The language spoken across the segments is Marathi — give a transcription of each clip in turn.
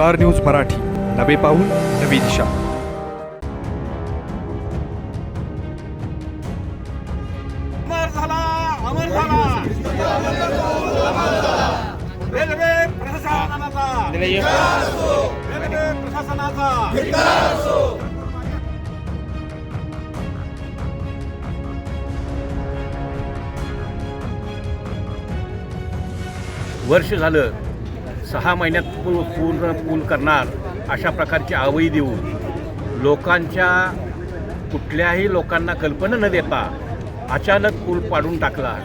Star news Marathi. नवे पाऊल नवी दिशा. रेल्वे प्रशासनाचा. रेल्वे प्रशासनाचा. वर्ष झालं सहा महिन्यात पू पूर्ण पूल करणार अशा प्रकारची आवई देऊन लोकांच्या कुठल्याही लोकांना कल्पना न देता अचानक पूल पाडून टाकला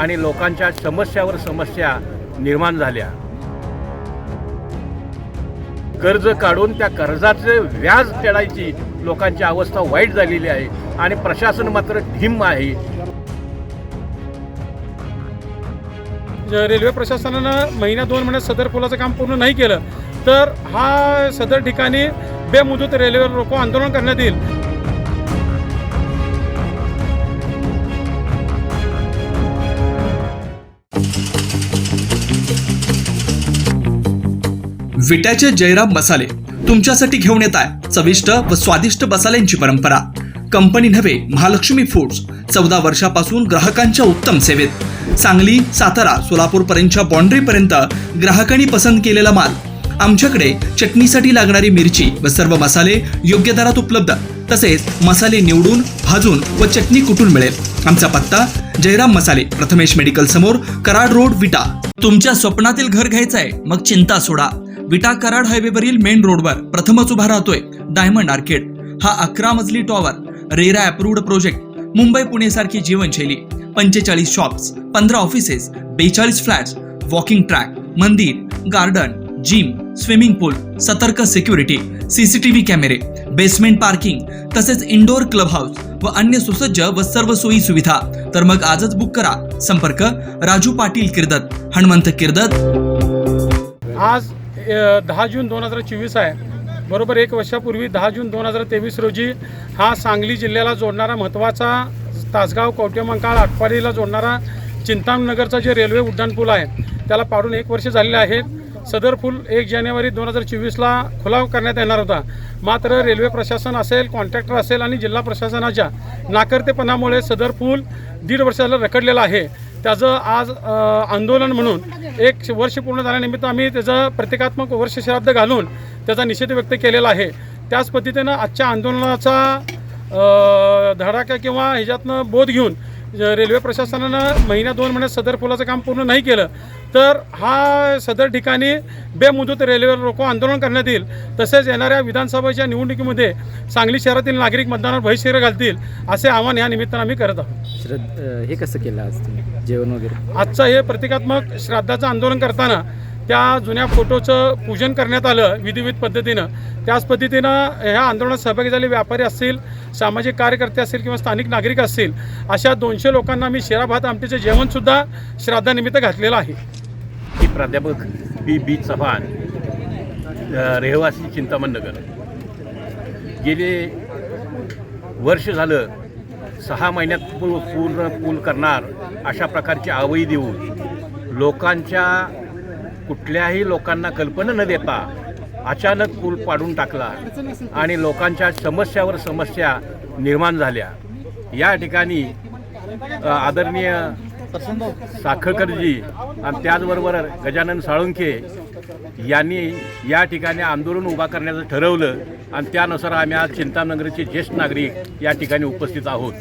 आणि लोकांच्या समस्यावर समस्या निर्माण झाल्या. कर्ज काढून त्या कर्जाचे व्याज फेडायची लोकांची अवस्था वाईट झालेली आहे आणि प्रशासन मात्र ढिम्म आहे. रेल्वे प्रशासनानं महिन्या दोन महिन्यात सदर पुलाचं काम पूर्ण नाही केलं तर हा सदर ठिकाणी बेमुदत रेल्वे रोको आंदोलन करण्यात येईल. विट्याचे जयराम मसाले तुमच्यासाठी घेऊन येत आहे. चविष्ट व स्वादिष्ट मसाल्यांची परंपरा. कंपनी नव्हे महालक्ष्मी फूड्स. चौदा वर्षापासून ग्राहकांच्या उत्तम सेवेत. सांगली सातारा सोलापूरपर्यंतच्या बाँड्रीपर्यंत ग्राहकांनी पसंत केलेला माल. आमच्याकडे चटणीसाठी लागणारी मिरची व सर्व मसाले योग्य दरात उपलब्ध. तसेच मसाले निवडून भाजून व चटणी कुठून मिळेल? आमचा पत्ता जयराम मसाले प्रथमेश मेडिकल समोर कराड रोड विटा. तुमच्या स्वप्नातील घर घ्यायचं आहे मग चिंता सोडा. विटा कराड हायवेवरील मेन रोडवर प्रथमच उभा राहतोय डायमंड आर्केड. हा अकरा मजली tower RERA approved project Mumbai Pune सारखी जीवनशैली. पंचेचाळीस शॉप्स पंधरा ऑफिसेस बेचाळीस फ्लॅट्स वॉकिंग ट्रॅक मंदिर गार्डन जिम स्विमिंग पूल सतर्क सिक्युरिटी सीसीटीव्ही कॅमेरे बेसमेंट पार्किंग तसेच इंडोर क्लब हाऊस व अन्य सुसज्ज व सर्व सोयी सुविधा. तर मग आजच बुक करा. संपर्क राजू पाटील किर्दत हनुमंत किर्दत. आज दहा जून दोन हजार चोवीस आहे. बरोबर एक वर्षापूर्वी दहा जून दोन हजार तेवीस रोजी हा सांगली जिल्ह्याला जोडणारा महत्त्वाचा तासगाव कवटेमंकाळ आटपाडीला जोडणारा चिंतामनगरचा जे रेल्वे उड्डाणपूल आहे त्याला पाडून एक वर्ष झालेले आहे सदर पूल एक जानेवारी दोन हजार चोवीसला खुला करण्यात येणार होता. मात्र रेल्वे प्रशासन असेल कॉन्ट्रॅक्टर असेल आणि जिल्हा प्रशासनाच्या नाकर्तेपणामुळे सदर पूल दीड वर्षाला रखडलेला आहे. त्याचं आज आंदोलन म्हणून एक वर्ष पूर्ण झाल्यानिमित्त आम्ही त्याचं प्रतिकात्मक वर्ष श्राद्ध घालून त्याचा निषेध व्यक्त केलेला आहे. त्याच पद्धतीनं आजच्या आंदोलनाचा धडाका किंवा ह्याच्यातनं बोध घेऊन रेल्वे प्रशासनानं महिन्या दोन महिन्यात सदर पुलाचं काम पूर्ण नाही केलं तर हा सदर ठिकाणी बेमुदत रेल्वे रोको आंदोलन करण्यात येईल. तसेच येणाऱ्या विधानसभेच्या निवडणुकीमध्ये सांगली शहरातील नागरिक मतदानावर भविष्य घालतील असे आवाहन या निमित्तानं आम्ही करत आहोत. श्रद्ध हे कसं केलं आज तुम्ही? जेवण वगैरे? आजचं हे प्रतिकात्मक श्राद्धाचं आंदोलन करताना त्या जुन्या फोटोचं पूजन करण्यात आलं विधिविध पद्धतीनं. त्याच पद्धतीनं ह्या आंदोलनात सहभागी झाले व्यापारी असतील सामाजिक कार्यकर्ते असतील किंवा स्थानिक नागरिक असतील अशा दोनशे लोकांना मी शिरा भात आमटीचं जेवणसुद्धा श्राद्धानिमित्त घातलेलं आहे. की प्राध्यापक बी बी. चव्हाण रहिवासी चिंतामण नगर. गेले वर्ष झालं सहा महिन्यात पू पूर्ण पूल करणार अशा प्रकारची आवई देऊन लोकांच्या कुठल्याही लोकांना कल्पना न देता अचानक पूल पाडून टाकला आणि लोकांच्या समस्यावर समस्या निर्माण झाल्या. या ठिकाणी आदरणीय साखळकरजी आणि त्याचबरोबर गजानन साळुंखे यांनी या ठिकाणी आंदोलन उभा करण्याचं ठरवलं आणि त्यानुसार आम्ही आज चिंतानगरचे ज्येष्ठ नागरिक या ठिकाणी उपस्थित आहोत.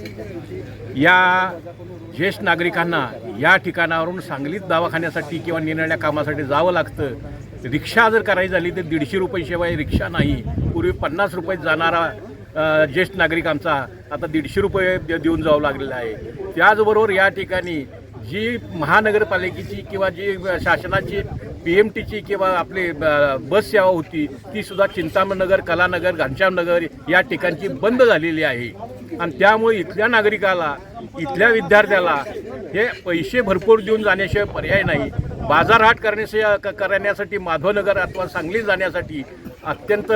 या ज्येष्ठ नागरिकांना या ठिकाणावरून सांगलीत दवाखान्यासाठी किंवा निरनिळ्या कामासाठी जावं लागतं. रिक्षा जर करायची झाली तर दीडशे रुपये शिवाय रिक्षा नाही. पूर्वी पन्नास रुपये जाणारा ज्येष्ठ नागरिक आमचा आता दीडशे रुपये देऊन जावं लागलेला आहे. त्याचबरोबर या ठिकाणी जी महानगरपालिकेची किंवा जी शासनाची पी एम टीची किंवा आपली ब- बस सेवा होती ती सुद्धा चिंतामणनगर कलानगर घनश्यामनगर या ठिकाणची बंद झालेली आहे. आणि त्यामुळे इथल्या नागरिकाला इथल्या विद्यार्थ्याला हे पैसे भरपूर देऊन जाण्याशिवाय पर्याय नाही. बाजारहाट करण्याशी करण्यासाठी माधवनगर अथवा सांगली जाण्यासाठी अत्यंत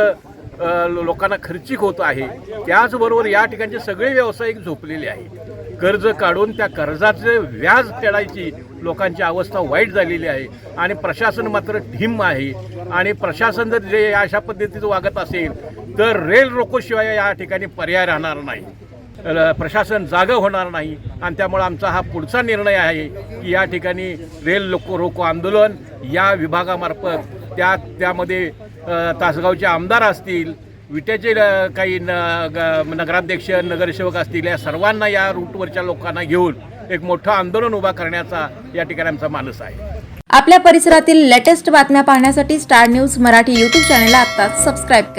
लोकांना खर्चिक होत आहे. त्याचबरोबर या ठिकाणचे सगळे व्यावसायिक झोपलेले आहेत. कर्ज काढून त्या कर्जाचे व्याज फेडायची लोकांची अवस्था वाईट झालेली आहे आणि प्रशासन मात्र ढिम आहे. आणि प्रशासन जर जे अशा पद्धतीचं वागत असेल तर रेल रोकोशिवाय या ठिकाणी पर्याय राहणार नाही. प्रशासन जागं होणार नाही आणि त्यामुळे आमचा हा पुढचा निर्णय आहे की या ठिकाणी रेल लोको रोको आंदोलन या विभागामार्फत त्या त्यामध्ये तासगावचे आमदार असतील विट्याचे काही न ग- नगराध्यक्ष नगरसेवक असतील या सर्वांना या रूटवरच्या लोकांना घेऊन एक मोठं आंदोलन उभा करण्याचा या ठिकाणी आमचा मानस आहे. आपल्या परिसरातील लेटेस्ट बातम्या पाहण्यासाठी स्टार न्यूज मराठी यूट्यूब चॅनलला आत्ताच सबस्क्राईब करा.